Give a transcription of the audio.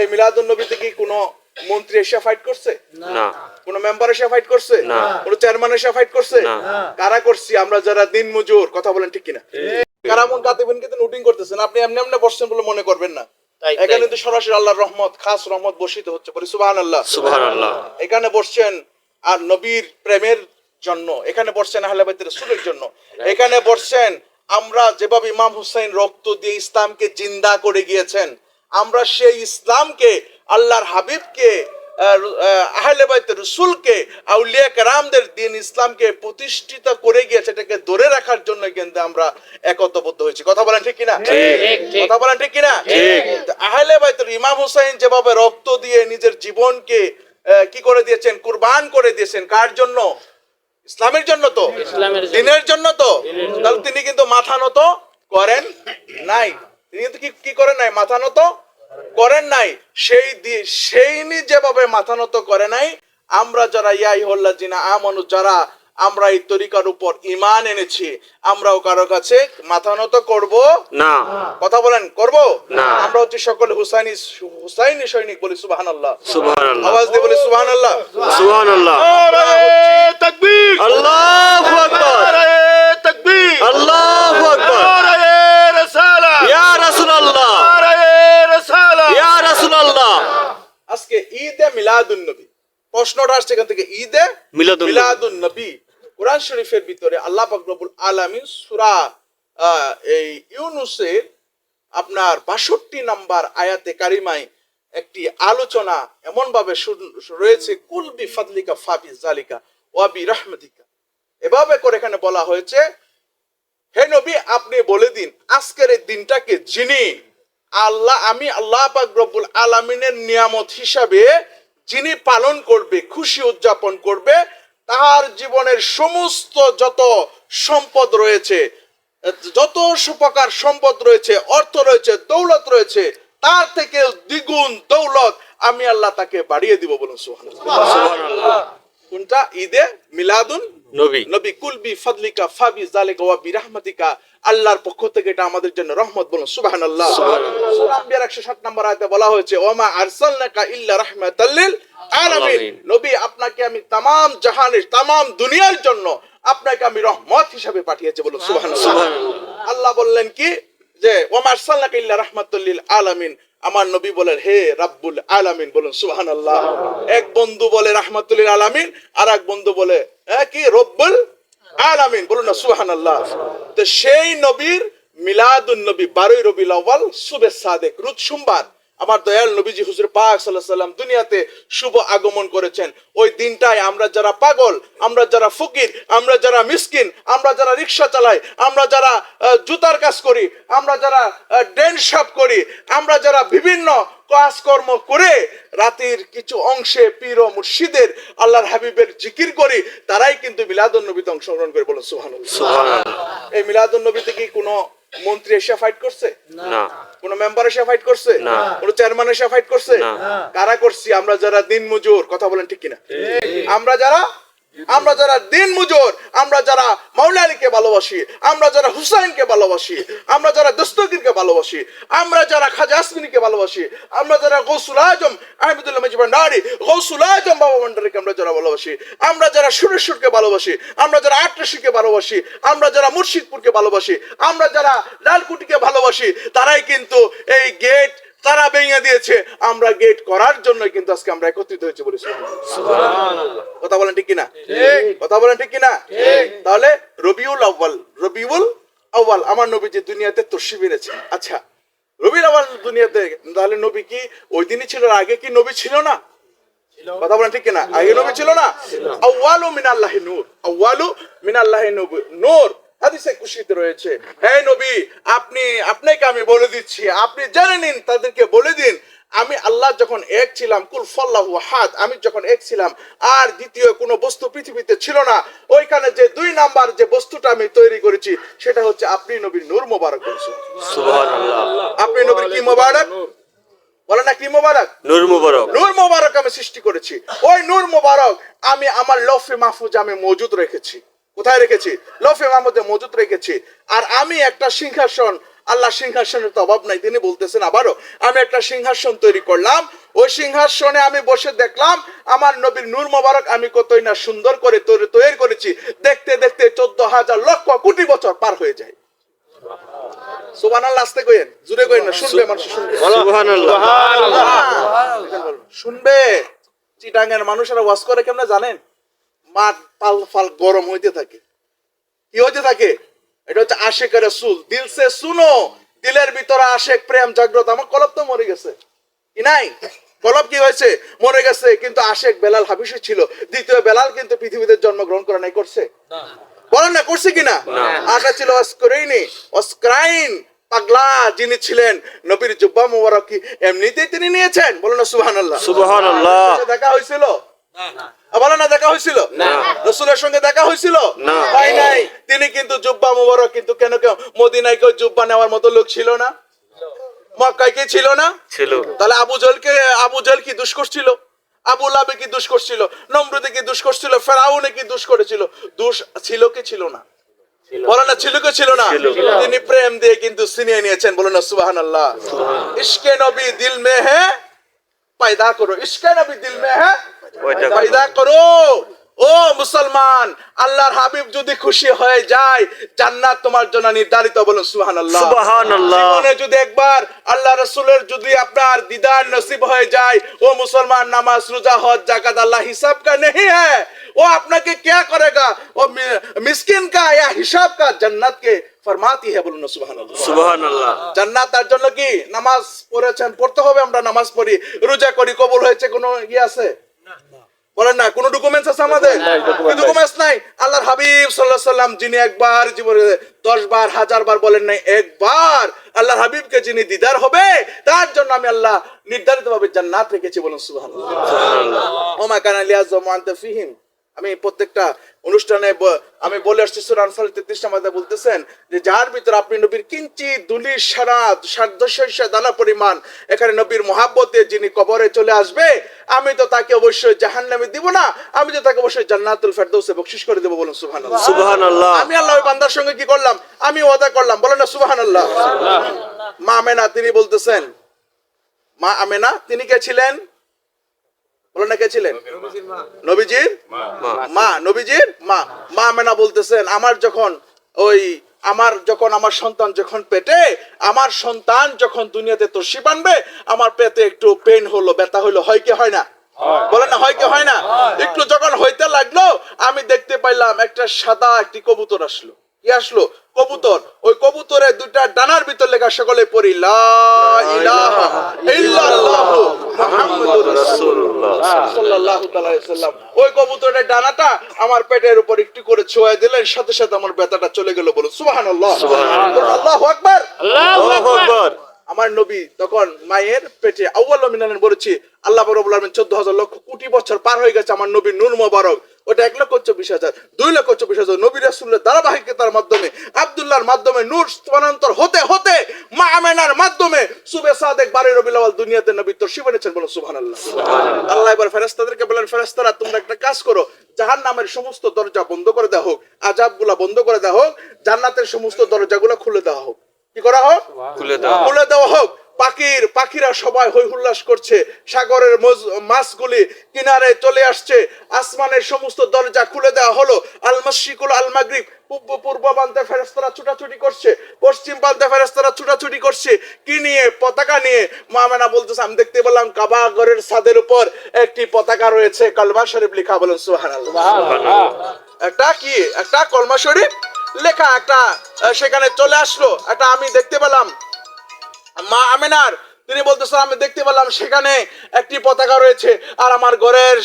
এই মিলাদুন নবীতে কি কোনো মন্ত্রী এসে ফাইট করছে? না। কোন মেম্বার এসে ফাইট করছে? না। কোন চেয়ারম্যান এসে ফাইট করছে? না। কারা করছি? আমরা যারা দিন মজুর কথা বলেন ঠিক কিনা? কারামন কাতিবেন কিন্তু নোটিং করতেছেন আপনি এমনি এমনি বসছেন বলে মনে করবেন না। এখানে তো সরাসরি আল্লাহর রহমত খাস রহমত বর্ষিত হচ্ছে বলি সুবহানাল্লাহ। সুবহানাল্লাহ। এখানে বসছেন আর নবীর প্রেমের জন্য এখানে বসছেন আহলে বাইতের রাসূলের জন্য। এখানে বসছেন আমরা যেভাবে ইমাম হুসাইন রক্ত দিয়ে ইসলামকে জিন্দা করে গিয়েছেন আমরা সেই ইসলামকে আল্লাহর হাবিবকে আহ, আহ, আহলে বাইতের রসুলকে আউলিয়া কেরামদের দিন ইসলামকে প্রতিষ্ঠিত করে গিয়েছে এটাকে ধরে রাখার জন্য কিন্তু আমরা একতাবদ্ধ হয়েছি। কথা বলেন ঠিক কিনা। কথা বলেন ঠিক কিনা? আহলে বাইতের ইমাম হুসাইন যেভাবে রক্ত দিয়ে নিজের জীবনকে কি করে দিয়েছেন? কুরবান করে দিয়েছেন। কার জন্য? ইসলামের জন্য তো। দিনের জন্য তো। তাহলে তিনি কিন্তু মাথা নত করেন নাই। তিনি কিন্তু কি কি করেন নাই? মাথা নত করেন নাই। সেই সেই নি যেভাবে মাথা নত করে নাই আমরা যারা ইয়াই হল্লা জিনা আমানু যারা আমরা এই তরিকার উপর ইমান এনেছি আমরাও কারও কাছে মাথা নত করব? না। কথা বলেন করব? না। আমরা হচ্ছে সকলে হুসাইনি হুসাইনি সৈনিক বলি সুবহানাল্লাহ। সুবহানাল্লাহ। আওয়াজ দিয়ে বলি সুবহানাল্লাহ। সুবহানাল্লাহ। তকবীর। আল্লাহু আকবার তকবীর আল্লাহু আকবার রসালা ইয়া রাসূলুল্লাহ রসালা ইয়া রাসূলুল্লাহ আজকে ঈদে মিলাদুন নবী প্রশ্নটা আসছে এখান থেকে ঈদে মিলাদুন নবী। কোরআন শরীফের ভিতরে আল্লাহ পাক রব্বুল আলামিন সূরা এই ইউনুসের আপনার বাষট্টি নাম্বার আয়াতে কারিমায় একটি আলোচনা এমন ভাবে রয়েছে কুল বি ফাদলিকা ফাবি জালিকা ওয়া বি রাহমাতিকা এভাবে করে এখানে বলা হয়েছে হে নবী আপনি বলে দিন আজকের এই দিনটাকে যিনি আল্লাহ আমি আল্লাহ পাক রব্বুল আলামিনের নিয়ামত হিসাবে যিনি পালন করবে, খুশি উদযাপন করবে তার জীবনের সমস্ত যত সম্পদ রয়েছে, যত সুপ্রকার সম্পদ রয়েছে, অর্থ রয়েছে, দৌলত রয়েছে, তার থেকে দ্বিগুণ দৌলত আমি আল্লাহ তাকে বাড়িয়ে দিব বলুন, সুবহানাল্লাহ। কোনটা? ঈদে মিলাদুন নবী। নবী কুলবি ফাদলিকা ফাবি জালিকা ওয়া বিরাহমাতিকা আল্লাহর পক্ষ থেকে এটা আমাদের জন্য রহমত বলুন। সুবহানাল্লাহ। সূরা আম্বিয়ার 160 নম্বর আয়াতে বলা হয়েছে ওমা আরসালনাকা ইল্লা রাহমাতাল লিল আলামিন। নবী আপনাকে আমি তামাম জাহানের তামাম দুনিয়ার জন্য আপনাকে আমি রহমত হিসাবে পাঠিয়েছি বলুন। সুবহানাল্লাহ। সুবহানাল্লাহ। আল্লাহ বললেন কি? যে ওমা আরসালনাকা ইল্লা রাহমাতাল লিল আলামিন। আমার নবী বলেন হে রাব্বুল আলামিন বলুন। সুবহানাল্লাহ। এক বন্ধু বলে রাহমাতুল আলামিন আর এক বন্ধু বলে কি রব্বুল আলামিন, বলুন না সুহান আল্লাহ তো সেই নবীর মিলাদুন নবী বারোই রবি আউয়াল, শুভেচ্ছা সাদেক রুদ সোমবার। আমার দয়াল নবীজি হুজুর পাক সাল্লাম দুনিয়াতে শুভ আগমন করেছেন। ওই দিনটায় আমরা যারা পাগল আমরা যারা ফকির আমরা যারা মিসকিন আমরা যারা রিক্সা চালাই আমরা যারা জুতার কাজ করি আমরা যারা ডেন শপ করি আমরা যারা বিভিন্ন কাজকর্ম করে রাতের কিছু অংশে পীর মুর্শিদের আল্লাহর হাবিবের জিকির করি তারাই কিন্তু মিলাদুন নবীতে অংশগ্রহণ করে বলো সুবহানাল্লাহ। এই মিলাদুন নবীতে কি কোনো মন্ত্রী এসে ফাইট করছে? না। কোন মেম্বার এসে ফাইট করছে? না। কোন চেয়ারম্যান এসে ফাইট করছে? না। কারা করছি? আমরা যারা দিন মজুর কথা বলেন ঠিক কিনা? আমরা যারা আমরা যারা দিন মজুর আমরা যারা মাওলা আলীকে ভালোবাসি আমরা যারা হুসাইনকে ভালোবাসি আমরা যারা দস্তগীরকে ভালোবাসি আমরা যারা খাজা আসমিনীকে ভালোবাসি আমরা যারা গৌসুল আজম আহমদুল্লাহ মজিব ভান্ডারি গৌসুল আজম বাবা ভান্ডারিকে আমরা যারা ভালোবাসি আমরা যারা সুরেশ্বরকে ভালোবাসি আমরা যারা আট্রাসিকে ভালোবাসি আমরা যারা মুর্শিদপুরকে ভালোবাসি আমরা যারা লালকুটিকে ভালোবাসি তারাই কিন্তু এই গেট তারা ভেঙে দিয়েছে আমরা গেট করার জন্য কিন্তু আজকে আমরা একত্রিত হয়েছে বলি কথা বলেন ঠিক কিনা? কথা বলেন ঠিক কিনা? তাহলে রবিউল আউ্বাল রবিউল আউ্বাল আমার নবী যে দুনিয়াতে তসিব এনেছে আচ্ছা রবিউল আউ্বাল দুনিয়াতে তাহলে নবী কি ওই দিনই ছিল আগে কি নবী ছিল না? কথা বলেন ঠিক কিনা? আগে নবী ছিল না? আউ্বালু মিনাল্লাহি নূর আউ্বালু মিনাল্লাহি নূর নূর। হাদিসে কুশিতে রয়েছে হে নবী আপনি আপনাকে আমি বলে দিচ্ছি আপনি জেনে নিন তাদেরকে বলে দিন আমি আল্লাহ যখন এক ছিলাম কুল ফল্লাহু হাত আমি যখন এক ছিলাম আর দ্বিতীয় কোনো বস্তু পৃথিবীতে ছিল না। ওইখানে যে দুই নাম্বার যে বস্তুটা আমি তৈরি করেছি সেটা হচ্ছে আপনি নবীর নূর মোবারক করেছেন সুবহানাল্লাহ। আপনি নবীর কি মোবারক? বলে না কি মোবারক? নূর মুবারক। নূর মোবারক আমি সৃষ্টি করেছি। ওই নূর মোবারক আমি আমার লফে মাহফুজ আমি মজুদ রেখেছি। কোথায় রেখেছি? লফে মাহমুদে মজুদ রেখেছি। আর আমি একটা সিংহাসন আল্লাহ সিংহাসনের তো অভাব নাই তিনি বলতেছেন আবারও আমি একটা সিংহাসন তৈরি করলাম ওই সিংহাসনে আমি বসে দেখলাম আমার নবীর নূর মোবারক আমি কতই না সুন্দর করে তৈরি করেছি দেখতে দেখতে চোদ্দ হাজার লক্ষ কোটি বছর পার হয়ে যায়। সুবান কইেন জুড়ে কইেন না শুনবে মানুষ শুনবে। সুবহানাল্লাহ। শুনবে? চিটাঙ্গের মানুষেরা ওয়াজ করে কেমনে জানেন? মাঠ পাল ফাল গরম হইতে থাকে। কি হইতে থাকে? এটা হচ্ছে আশেকের সুল দিল সে শুনো দিলের ভিতরে আশেক প্রেম জাগ্রত। আমার কলব তো মরে গেছে। কি নাই? কলব কি হয়েছে? মরে গেছে কিন্তু আশেক বেলাল হাবিসে ছিল। দ্বিতীয় বেলাল কিন্তু পৃথিবীতে জন্মগ্রহণ করে নাই করছে? বলেন না করছে কিনা? আশা ছিল অস্করাইনি। অস্ক্রাইন পাগলা যিনি ছিলেন নবীর জুব্বা মুবারক এমনিতেই তিনি নিয়েছেন? বলেন না সুবহানাল্লাহ। সুবহানাল্লাহ। দেখা হয়েছিল? না দেখা হয়েছিল? রসুলের সঙ্গে দেখা হয়েছিল? হয় নাই। তিনি কিন্তু জুব্বা মুবারক কিন্তু কেন কেউ মদিনায় কেউ জুব্বা নেওয়ার মতো লোক ছিল না? মক্কায় কি ছিল না? ছিল। তাহলে আবু জলকে আবু জল কি আবু লাবে কি দুষ করছিল কি দুষ করছিল ফেরাউনে কি দুষ করেছিল দুষ ছিল কি ছিল না? বলো না ছিল কি ছিল না? তিনি প্রেম দিয়ে কিন্তু সিনিয়ে নিয়েছেন। বলো না সুবাহান। আল্লাহ ইশকে নবী দিল মে হ্যাঁ? পায়দা করো। ইশকে নবী দিল মে হ্যাঁ? করো। ও মুসলমান আল্লাহর হাবিব যদি খুশি হয়ে যায় জান্নাত তোমার জন্য নির্ধারিত বলুন সুবহানাল্লাহ। সুবহানাল্লাহ। জীবনে যদি একবার আল্লাহ রাসূলের যদি আপনার দিদার হয়ে যায় ও মুসলমান নামাজ রোজা হজ যাকাত আল্লাহ হিসাব কা নেহি হ্যায় ও আপনাকে ও মিসকিন কা ইয়া হিসাব কা জান্নাত কে ফরমাতি বলুন সুবহানাল্লাহ। সুবহানাল্লাহ। জান্নাত তার জন্য কি? নামাজ পড়েছেন পড়তে হবে আমরা নামাজ পড়ি। রোজা করি কবুল হয়েছে কোনো ইয়ে আছে? বলেন না কোনো ডকুমেন্টস আছে আমাদের? ডকুমেন্টস নাই আল্লাহর হাবিব সাল্লাহ সাল্লাম যিনি একবার জীবনে দশ বার হাজার বার বলেন নাই একবার আল্লাহর হাবিবকে যিনি দিদার হবে তার জন্য আমি আল্লাহ নির্ধারিত ভাবে জান্নাত রেখেছি বলুন সুবহানাল্লাহ। ওমা কানা লিয়াজ মুআন্তা ফিহিম। আমি প্রত্যেকটা অনুষ্ঠানে আমি বলে আসছি সুরা আনফাল তেত্রিশ নামাজে বলতেছেন যে যার ভিতরে আপনি নবীর কিঞ্চি দুলি সারা সার্ধশস্য দানা পরিমাণ এখানে নবীর মহাব্বতে যিনি কবরে চলে আসবে আমি তো তাকে অবশ্যই জাহান্নামে দিব না আমি তো তাকে অবশ্যই জান্নাতুল ফেরদৌসে বকশিস করে দেবো বলুন সুবহানাল্লাহ। সুবহানাল্লাহ। আমি আল্লাহ বান্দার সঙ্গে কি করলাম? আমি ওয়াদা করলাম বলেন না সুবহানাল্লাহ। মা আমেনা তিনি বলতেছেন মা আমেনা তিনি কে ছিলেন? কে ছিলেন? নবীজির মা। নবীজির মা। মা মেনা বলতেছেন আমার যখন ওই আমার যখন আমার সন্তান যখন পেটে আমার সন্তান যখন দুনিয়াতে তর্ষি বানবে আমার পেটে একটু পেন হলো ব্যথা হলো হয় কি হয় না? বলেন না হয় কি হয় না? একটু যখন হইতে লাগল আমি দেখতে পাইলাম একটা সাদা একটি কবুতর আসলো। কি আসলো কবুতর। ওই কবুতরের দুইটা ডানার ভিতর লেখা সকলে পড়ি লা ইলাহা ইল্লাল্লাহু মুহাম্মাদুর রাসূলুল্লাহ সাল্লাল্লাহু আলাইহি সাল্লাম ওই কবুতরের ডানাটা আমার পেটের উপর একটু করে ছোঁয়া দিলেন সাথে সাথে আমার ব্যথাটা চলে গেল বলুন সুবহানাল্লাহ। সুবহানাল্লাহ। আল্লাহু আকবার। আল্লাহু আকবার। আমার নবী তখন মায়ের পেটে আউয়াল মিনানের বলেছি আল্লাহ রব্বুল আলামিন চোদ্দ হাজার লক্ষ কোটি বছর পার হয়ে গেছে আমার নবী নূর মোবারক। ওটা এক লক্ষ চব্বিশ হাজার দুই লক্ষ চব্বিশ হাজার নবী রাসুল্লাহ ধারাবাহিকতার মাধ্যমে আব্দুল্লাহর মাধ্যমে নূর স্থানান্তর হতে হতে মা আমেনার মাধ্যমে সুবে সাদেক বারে রবিল আওয়াল দুনিয়াতে নবী তোর শিবানেছেন বলো সুবহানাল্লাহ। আল্লাহ আল্লাহ এবার ফেরেস্তাদেরকে বলেন ফেরেস্তারা তোমরা একটা কাজ করো জাহান নামের সমস্ত দরজা বন্ধ করে দেওয়া হোক আজাবগুলা বন্ধ করে দেওয়া হোক জান্নাতের সমস্ত দরজাগুলো খুলে দেওয়া হোক। কি করা হোক? খুলে দেওয়া হোক। পাখির পাখিরা সবাই হই হুল্লাস করছে। সাগরের মাছগুলি কিনারে চলে আসছে। আসমানের সমস্ত দরজা খুলে দেওয়া হলো। আল মশরিকুল আল মাগরিব পূর্ব পূর্ব প্রান্তে ফেরেস্তারা ছুটাছুটি করছে। পশ্চিম প্রান্তে ফেরেস্তারা ছুটাছুটি করছে। কি নিয়ে? পতাকা নিয়ে? মামেনা বলতেছে আমি দেখতে পেলাম কাবা ঘরের ছাদের উপর একটি পতাকা রয়েছে। কালমা শরীফ লেখা বলেন সুবহানাল্লাহ। একটা কি? একটা কলমা শরীফ লেখা একটা সেখানে চলে আসলো। একটা আমি দেখতে পেলাম। মা আমিনার তিনি বলতেছেন আমি দেখতে পেলাম সেখানে একটি পতাকা রয়েছে আর আমার ঘরের